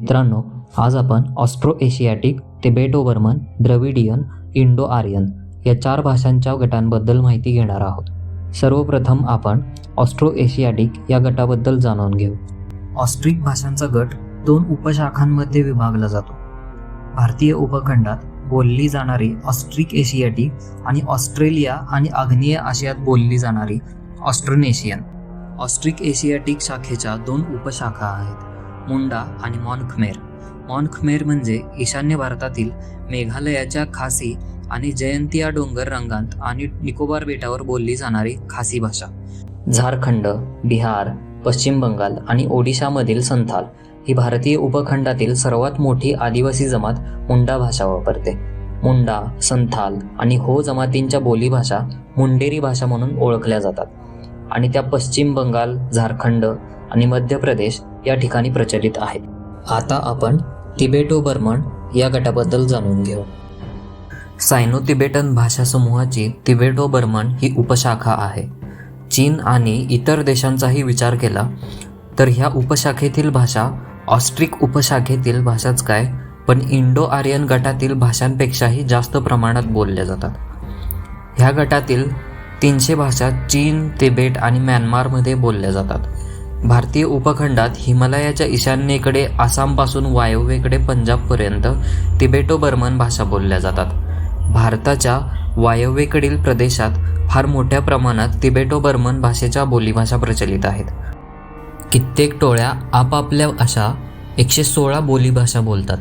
मित्रांनो आज आपण Austro Asiatic Tibeto Burman Dravidian Indo Aryan या चार भाषांच्या गटांबद्दल माहिती घेणार आहोत. सर्वप्रथम आपण ऑस्ट्रो एशियाटिक या गटाबद्दल जाणून घेऊ. ऑस्ट्रिक भाषांचा गट दोन उपशाखांमध्ये विभागला जातो. भारतीय उपखंडात बोलली जाणारी ऑस्ट्रिक एशियाटिक आणि ऑस्ट्रेलिया आणि आग्नेय आशियात बोलली जाणारी ऑस्ट्रोनेशियन. ऑस्ट्रिक एशियाटिक शाखेच्या दोन उपशाखा आहेत. मुंडा आणि मॉनखमेर. मॉनखमेर म्हणजे ईशान्य भारतातील मेघालयाच्या खासी आणि जयंतिया डोंगर रंगांत आणि निकोबार बेटावर बोलली जाणारी खासी भाषा. झारखंड बिहार पश्चिम बंगाल आणि ओडिशामधील संथाल ही भारतीय उपखंडातील सर्वात मोठी आदिवासी जमात मुंडा भाषा वापरते. मुंडा संथाल आणि हो जमातींच्या बोलीभाषा मुंडेरी भाषा म्हणून ओळखल्या जातात. आणि त्या पश्चिम बंगाल झारखंड आणि मध्य प्रदेश या ठिकाणी प्रचलित आहेत आता आपण तिबेटो बर्मन या गटाबद्दल जाणून घेऊ. सायनो तिबेटन भाषा समूहाची तिबेटो बर्मन ही उपशाखा आहे. चीन आणि इतर देशांचाही विचार केला तर ह्या उपशाखेतील भाषा ऑस्ट्रिक उपशाखेतील भाषाच काय पण इंडो आर्यन गटातील भाषांपेक्षाही जास्त प्रमाणात बोलल्या जातात. ह्या गटातील तीनशे भाषा चीन तिबेट आणि म्यानमारमध्ये बोलल्या जातात. भारतीय उपखंडात हिमालयाच्या ईशान्येकडे आसामपासून वायव्येकडे पंजाबपर्यंत तिबेटो बर्मन भाषा बोलल्या जातात. भारताच्या वायव्येकडील प्रदेशात फार मोठ्या प्रमाणात तिबेटो बर्मन भाषेच्या बोलीभाषा प्रचलित आहेत. कित्येक टोळ्या आपापल्या अशा एकशे सोळा बोलीभाषा बोलतात.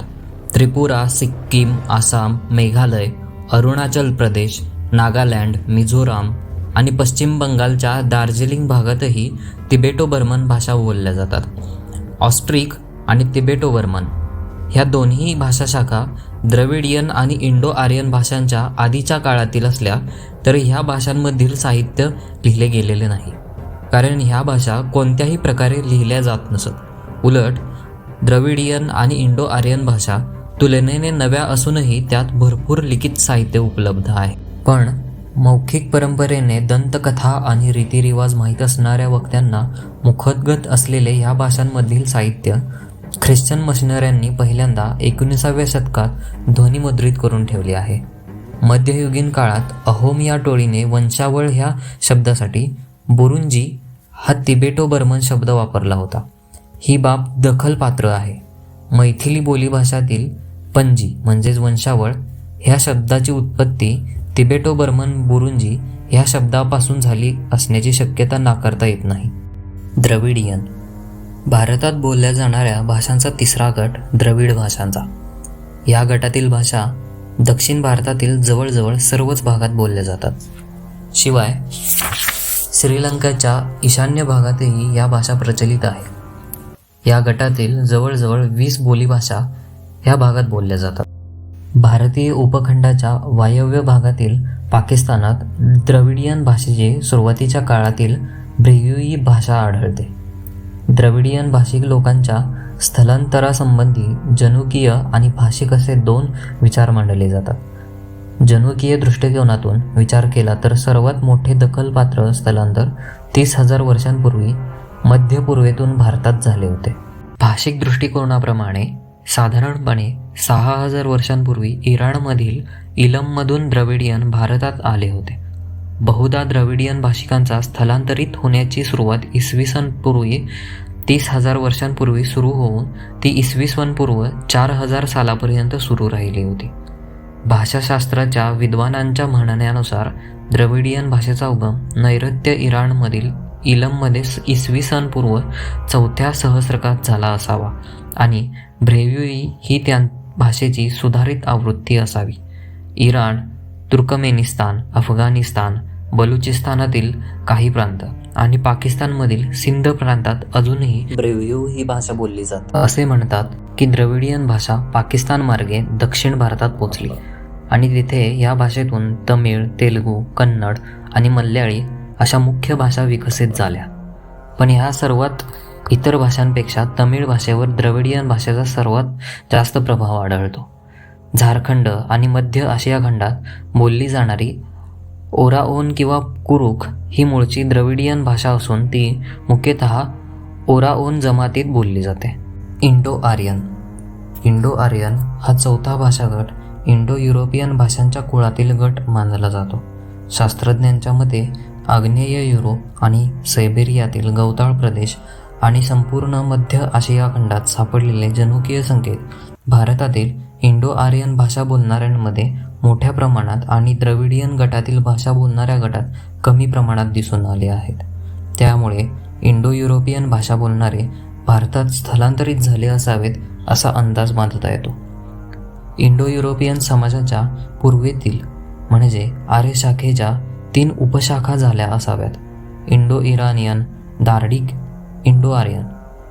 त्रिपुरा सिक्कीम आसाम मेघालय अरुणाचल प्रदेश नागालँड मिझोराम आणि पश्चिम बंगालच्या दार्जिलिंग भागातही तिबेटो बर्मन भाषा बोलल्या जातात. ऑस्ट्रिक आणि तिबेटो बर्मन ह्या दोन्ही भाषाशाखा द्रविडियन आणि इंडो आर्यन भाषांच्या आधीच्या काळातील असल्या तरी ह्या भाषांमधील साहित्य लिहिले गेलेले नाही. कारण ह्या भाषा कोणत्याही प्रकारे लिहिल्या जात नसत. उलट द्रविडियन आणि इंडो आर्यन भाषा तुलनेने नव्या असूनही त्यात भरपूर लिखित साहित्य उपलब्ध आहे. पण मौखिक परंपरेने दंतकथा आणि रीतिरिवाज माहीत असणाऱ्या वक्त्यांना मुखोद्गत असलेले ह्या भाषांमधील साहित्य ख्रिश्चन मशिनऱ्यांनी पहिल्यांदा एकोणीसाव्या शतकात ध्वनिमुद्रित करून ठेवले आहे. मध्ययुगीन काळात अहोम या टोळीने वंशावळ ह्या शब्दासाठी बुरुंजी हा तिबेटो बर्मन शब्द वापरला होता. ही बाब दखलपात्र आहे. मैथिली बोलीभाषातील पंजी म्हणजेच वंशावळ ह्या शब्दाची उत्पत्ती तिबेटो बर्मन बुरुंजी ह्या शब्दापासून झाली असण्याची शक्यता नाकारता येत नाही. द्रविडियन. भारतात बोलल्या जाणाऱ्या भाषांचा तिसरा गट द्रविड भाषांचा. या गटातील भाषा दक्षिण भारतातील जवळजवळ सर्वच भागात बोलल्या जातात. शिवाय श्रीलंकेच्या ईशान्य भागातही या भाषा प्रचलित आहेत या गटातील जवळजवळ वीस बोलीभाषा ह्या भागात बोलल्या जातात. भारतीय उपखंडाच्या वायव्य भागातील पाकिस्तानात द्रविडियन भाषेची सुरुवातीच्या काळातील ब्रेयुई भाषा आढळते. द्रविडियन भाषिक लोकांच्या स्थलांतरासंबंधी जनुकीय आणि भाषिक असे दोन विचार मांडले जातात. जनुकीय दृष्टिकोनातून विचार केला तर सर्वात मोठे दखलपात्र स्थलांतर तीस हजार वर्षांपूर्वी मध्य पूर्वेतून भारतात झाले होते. भाषिक दृष्टिकोनाप्रमाणे साधारणपणे सहा हजार वर्षांपूर्वी इराणमधील इलममधून द्रविडियन भारतात आले होते. बहुधा द्रविडियन भाषिकांचा स्थलांतरित होण्याची सुरुवात इसवी सन पूर्वी तीस हजार वर्षांपूर्वी सुरू होऊन ती इसवी सन पूर्व चार हजार सालापर्यंत सुरू राहिली होती. भाषाशास्त्राच्या विद्वानांच्या म्हणण्यानुसार द्रविडियन भाषेचा उगम नैऋत्य इराणमधील इलममध्ये इसवी सन पूर्व चौथ्या सहस्रकात झाला असावा आणि ब्रेव्युई ही त्या भाषेची सुधारित आवृत्ती असावी. इराण तुर्कमेनिस्तान अफगाणिस्तान बलुचिस्तानातील काही प्रांत आणि पाकिस्तानमधील सिंध प्रांतात अजूनही ब्रेव्यू ही भाषा बोलली जाते. असे म्हणतात की द्रविडियन भाषा पाकिस्तान मार्गे दक्षिण भारतात पोचली आणि तिथे या भाषेतून तमिळ तेलुगू कन्नड आणि मल्याळी अशा मुख्य भाषा विकसित झाल्या. पण ह्या सर्वात इतर भाषांपेक्षा तमिळ भाषेवर द्रविडियन भाषेचा सर्वात जास्त प्रभाव आढळतो. झारखंड आणि मध्य आशिया खंडात बोलली जाणारी ओराओन किंवा कुरुख ही मूळची द्रविडियन भाषा असून ती मुख्यतः ओराओन जमातीत बोलली जाते. इंडो आर्यन इंडो आर्यन हा चौथा भाषागट इंडो युरोपियन भाषांच्या कुळातील गट मानला जातो. शास्त्रज्ञांच्या मते आग्नेय युरोप आणि सैबेरियातील गवताळ प्रदेश आणि संपूर्ण मध्य आशिया खंडात सापडलेले जनुकीय संकेत. भारतातील इंडो आर्यन भाषा बोलणाऱ्यांमध्ये मोठ्या प्रमाणात आणि द्रविडियन गटातील भाषा बोलणाऱ्या गटात कमी प्रमाणात दिसून आले आहेत. त्यामुळे इंडो युरोपियन भाषा बोलणारे भारतात स्थलांतरित झाले असावेत असा अंदाज बांधता येतो. इंडो युरोपियन समाजाच्या पूर्वेतील म्हणजे आर्य शाखेच्या तीन उपशाखा झाल्या असाव्यात. Indo Iranian Dardic Indo Aryan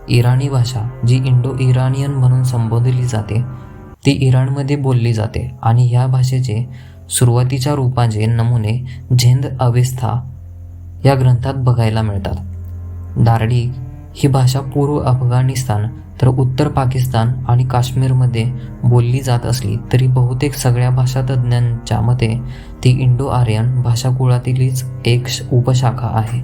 Irani भाषा जी इंडो इराणियन म्हणून संबोधली जाते ती इराणमध्ये बोलली जाते आणि ह्या भाषेचे सुरुवातीच्या रूपाचे नमुने झेंद अवेस्था या ग्रंथात बघायला मिळतात. दारडी ही भाषा पूर्व अफगाणिस्तान तर उत्तर पाकिस्तान आणि काश्मीरमध्ये बोलली जात असली तरी बहुतेक सगळ्या भाषा तज्ज्ञांच्या मते ती इंडो आर्यन भाषाकुळातीलच एक श- उपशाखा आहे.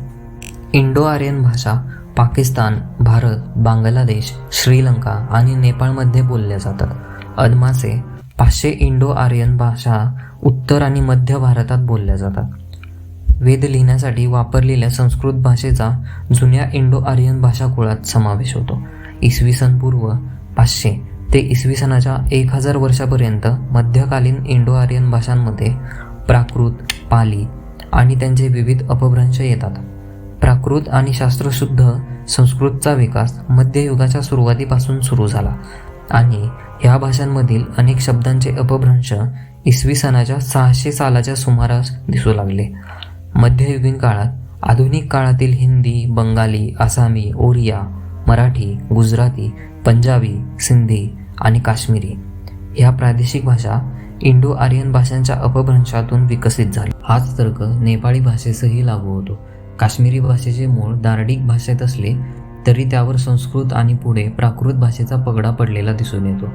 इंडो आर्यन भाषा पाकिस्तान भारत बांगलादेश श्रीलंका आणि नेपाळमध्ये बोलल्या जातात. अदमासे पाचशे इंडो आर्यन भाषा उत्तर आणि मध्य भारतात बोलल्या जातात. वेद लिहिण्यासाठी वापरलेल्या संस्कृत भाषेचा जुन्या इंडो आर्यन भाषा कुळात समावेश होतो. इसवी सन पूर्व पाचशे ते इसवी सनाच्या एक हजार वर्षापर्यंत मध्यकालीन इंडो आर्यन भाषांमध्ये प्राकृत पाली आणि त्यांचे विविध अपभ्रंश येतात. प्राकृत आणि शास्त्रशुद्ध संस्कृतचा विकास मध्ययुगाच्या सुरुवातीपासून सुरू झाला आणि ह्या भाषांमधील अनेक शब्दांचे अपभ्रंश इसवी सनाच्या सहाशे सालाच्या सुमारास दिसू लागले. मध्ययुगीन काळात आधुनिक काळातील हिंदी बंगाली आसामी ओरिया मराठी गुजराती पंजाबी सिंधी आणि काश्मीरी ह्या प्रादेशिक भाषा इंडो आर्यन भाषांच्या अपभ्रंशातून विकसित झाल्या हाच तर्क नेपाळी भाषेसही लागू होतो. काश्मीरी भाषेचे मूळ दार्डिक भाषेत असले तरी त्यावर संस्कृत आणि पुढे प्राकृत भाषेचा पगडा पडलेला दिसून येतो.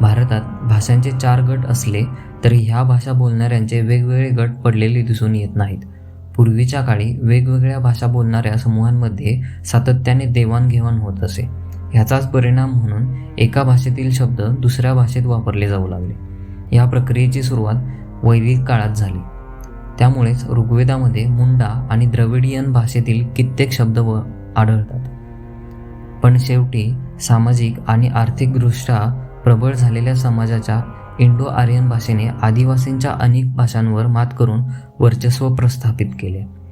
भारतात भाषांचे चार गट असले तरी ह्या भाषा बोलणाऱ्यांचे वेगवेगळे गट पडलेले दिसून येत नाहीत. पूर्वीच्या काळी वेगवेगळ्या भाषा बोलणाऱ्या समूहांमध्ये सातत्याने देवाणघेवाण होत असे. ह्याचाच परिणाम म्हणून एका भाषेतील शब्द दुसऱ्या भाषेत वापरले जाऊ लागले. या प्रक्रियेची सुरुवात वैदिक काळात झाली. त्यामुळेच ऋग्वेदामध्ये मुंडा आणि द्रविडियन भाषेतील कित्येक शब्द व आढळतात. पण शेवटी सामाजिक आणि आर्थिकदृष्ट्या प्रबळ झालेल्या समाजाच्या इंडो आर्यन भाषेने आदिवासींच्या अनेक भाषांवर मात करून वर्चस्व प्रस्थापित केले.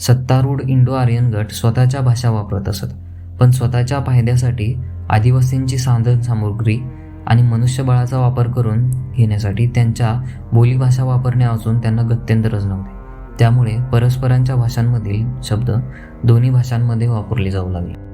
सत्तारूढ इंडो आर्यन गट स्वतःच्या भाषा वापरत असत पण स्वतःच्या फायद्यासाठी आदिवासींची साधन सामुग्री आणि मनुष्यबळाचा वापर करून घेण्यासाठी त्यांच्या बोलीभाषा वापरण्यापासून त्यांना गत्यंतरच नव्हते. त्यामुळे परस्परांच्या भाषांमधील शब्द दोन्ही भाषांमध्ये वापरले जाऊ लागले.